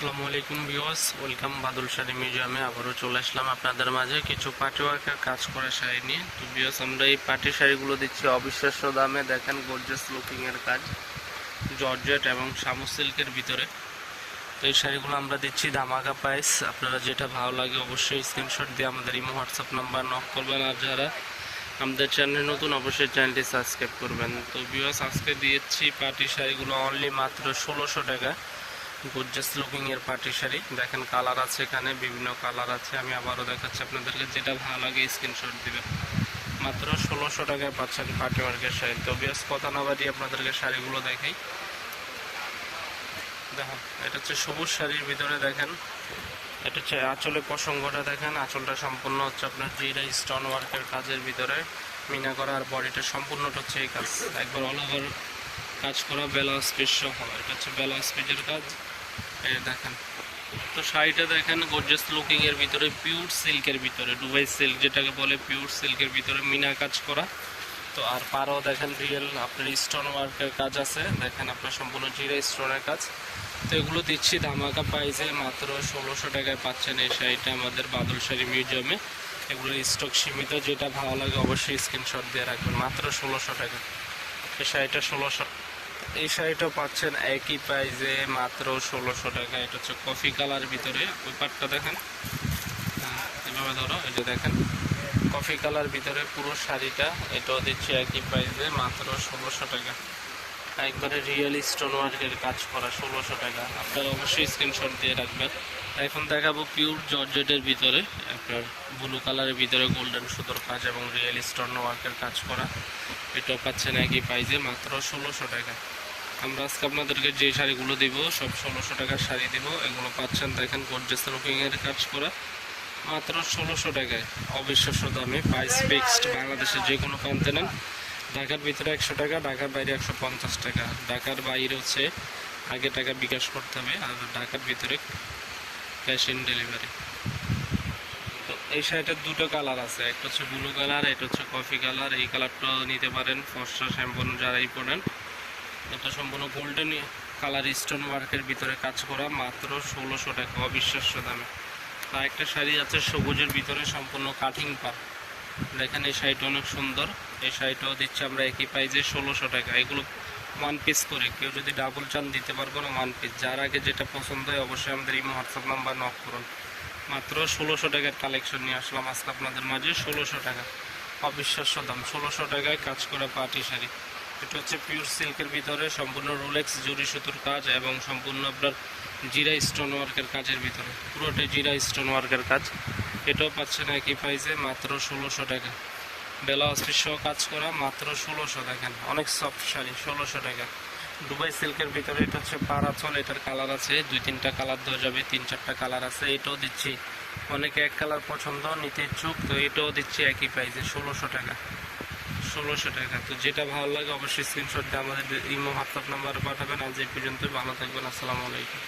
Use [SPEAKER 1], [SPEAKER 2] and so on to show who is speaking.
[SPEAKER 1] আসসালামু আলাইকুম viewers, welcome বাদল শাড়ি মিউজিয়ামে আবারও চলে আসলাম আপনাদের মাঝে। কিছু পার্টি ওয়ার্কের কাজ করা শাড়ি নিয়ে। তো ভিউয়ার্স, আমরা এই পার্টি শাড়িগুলো দিচ্ছি অবিশ্বাস্য দামে। দেখেন গর্জাস লুকিং এর কাজ। জর্জেট এবং শামু সিল্কের ভিতরে। তো এই শাড়িগুলো আমরা দিচ্ছি ধামাকা প্রাইস আপনারা যেটা ভালো লাগে অবশ্যই স্ক্রিনশট দিয়ে আমাদের ইমো, হোয়াটসঅ্যাপ নাম্বার নক করবেন। আর যারা আমাদের চ্যানেল নতুন, অবশ্যই চ্যানেলটি সাবস্ক্রাইব করবেন। তো ভিউয়ার্স, আজকে দিয়েছি পার্টি শাড়িগুলো অনলি মাত্র ষোলোশো টাকা। গোর্জাস লুকিং এর পার্টি শাড়ি। দেখেন কালার আছে এখানে, বিভিন্ন কালার আছে। আমি আবারও দেখাচ্ছি আপনাদেরকে যেটা ভালো লাগে স্ক্রিনশট দিবেন। মাত্র ষোলোশো টাকায় পাচ্ছেন পার্টি মার্কের শাড়ি। তো বেশ কথা না বাড়ি আপনাদেরকে শাড়িগুলো দেখাই। দেখেন, এটা হচ্ছে সবুজ শাড়ির ভিতরে দেখেন। এটা হচ্ছে আঁচলের প্রসঙ্গটা দেখেন। আঁচলটা সম্পূর্ণ হচ্ছে আপনার জিরা স্টোন ওয়ার্কের কাজের ভিতরে। মিনা করা আর বডিটা সম্পূর্ণটা হচ্ছে এই কাজ। একবার অল ওভার কাজ করা বেলাস পিস সহ। এটা হচ্ছে বেলাস পিসের কাজ। এই দেখেন। তো শাড়িটা দেখেন গর্জাস লুকিং এর ভিতরে পিওর সিল্কের ভিতরে দুবাই সিল্ক যেটাকে বলে পিওর সিল্কের ভিতরে মিনা কাজ করা। তো আর পারও দেখেন রিয়েল আপনার স্টোন ওয়ার্কের কাজ আছে। দেখেন আপনার সম্পূর্ণ জিরা স্টোনের কাজ। তো এগুলো দিচ্ছি ধামাকা প্রাইসে মাত্র ষোলোশো টাকায় পাচ্ছেন এই শাড়িটা আমাদের বাদল শাড়ি মিউজিয়ামে এগুলোর স্টক সীমিত, যেটা ভালো লাগে অবশ্যই স্ক্রিনশট দিয়ে রাখবেন। মাত্র ষোলোশো টাকা। এই শাড়িটা ষোলোশো। এই শাড়িটা পাচ্ছেন একই প্রাইসে মাত্র ষোলোশো টাকা। এটা হচ্ছে কফি কালার ভিতরে ওই পাটটা দেখেন। হ্যাঁ, এভাবে ধরো যে দেখেন। কফি কালার ভিতরে পুরো শাড়িটা এটাও দিচ্ছি একই প্রাইসে মাত্র ষোলোশো টাকা। একবারে রিয়েল স্টোন ওয়ার্কের কাজ করা ষোলোশো টাকা। আপনারা অবশ্যই স্ক্রিনশট দিয়ে রাখবেন। এখন দেখাবো পিওর জর্জেটের ভিতরে আপনার ব্লু কালারের ভিতরে গোল্ডেন সুতোর কাজ এবং রিয়েল স্টোন ওয়ার্কের কাজ করা। এটাও পাচ্ছেন একই প্রাইসে মাত্র ষোলোশো টাকা। আমরা আজকে আপনাদেরকে যে শাড়িগুলো দিব, সব ষোলোশো টাকার শাড়ি দিব। এগুলো পাচ্ছেন, দেখেন গর্জেস লুকিংয়ের কাজ করা। মাত্র ষোলোশো টাকায়, অবিশ্বাস্য দামে প্রাইস ফিক্সড বাংলাদেশের যে কোনো প্রান্তে নেন। ঢাকার ভিতরে একশো টাকা, ঢাকার বাইরে একশো পঞ্চাশ টাকা। ঢাকার বাইরে হচ্ছে, আগে টাকা বিকাশ করতে হবে, আর ঢাকার ভিতরে ক্যাশ ইন ডেলিভারি তো এই শাড়িটার দুটো কালার আছে, একটা হচ্ছে ব্লু কালার এটা হচ্ছে কফি কালার এই কালারটা নিতে পারেন, ফর্সা শ্যাম্পন যারাই পড়েন। এটা সম্পূর্ণ গোল্ডেন কালার স্টোন ওয়ার্কের ভিতরে কাজ করা, মাত্র ষোলোশো টাকা, অবিশ্বাস্য দামে। আর একটা শাড়ি আছে সবুজের ভিতরে, সম্পূর্ণ কাটিং পার দেখেন, এই শাড়িটা অনেক সুন্দর। এই শাড়িটাও দিচ্ছি আমরা একই প্রাইজে ষোলোশো টাকা। এগুলো ওয়ান পিস করে, কেউ যদি ডাবল চান দিতে পারব না ওয়ান পিস যার আগে যেটা পছন্দ হয়, অবশ্যই আমাদের এই হোয়াটসঅ্যাপ নাম্বার নক করুন। মাত্র ষোলোশো টাকার কালেকশন নিয়ে আসলাম আজকে আপনাদের মাঝে, ষোলোশো টাকা। অবিশ্বাস্য দাম, ষোলোশো টাকায় কাজ করা পাটি শাড়ি। এটা হচ্ছে পিওর সিল্কের ভিতরে সম্পূর্ণ রোলেক্স জুরি সুতোর কাজ এবং সম্পূর্ণ আপনার জিরা স্টোন ওয়ার্কের কাজের ভিতরে। পুরোটাই জিরা স্টোন ওয়ার্কের কাজ। এটাও পাচ্ছেন একই প্রাইসে মাত্র ষোলোশো টাকা। বেলা সহ কাজ করা মাত্র ষোলোশো দেখেন অনেক সফট শাড়ি, ষোলোশো টাকা। দুবাই সিল্কের ভিতরে এটা হচ্ছে পারাচল, এটার কালার আছে। দুই, তিনটা কালার দেওয়া যাবে, তিন, চারটা কালার আছে, এটাও দিচ্ছি। অনেকে এক কালার পছন্দ, নিতে ইচ্ছুক, তো এটাও দিচ্ছি একই প্রাইসে ষোলোশো টাকা। ষোলোশো টাকা। তো যেটা ভালো লাগে, অবশ্যই স্ক্রিনশট দিয়ে আমাদের ইমো হোয়াটসঅ্যাপ নাম্বার পাঠাবেন। আজ এই পর্যন্ত ভালো থাকবেন, আসসালামু আলাইকুম।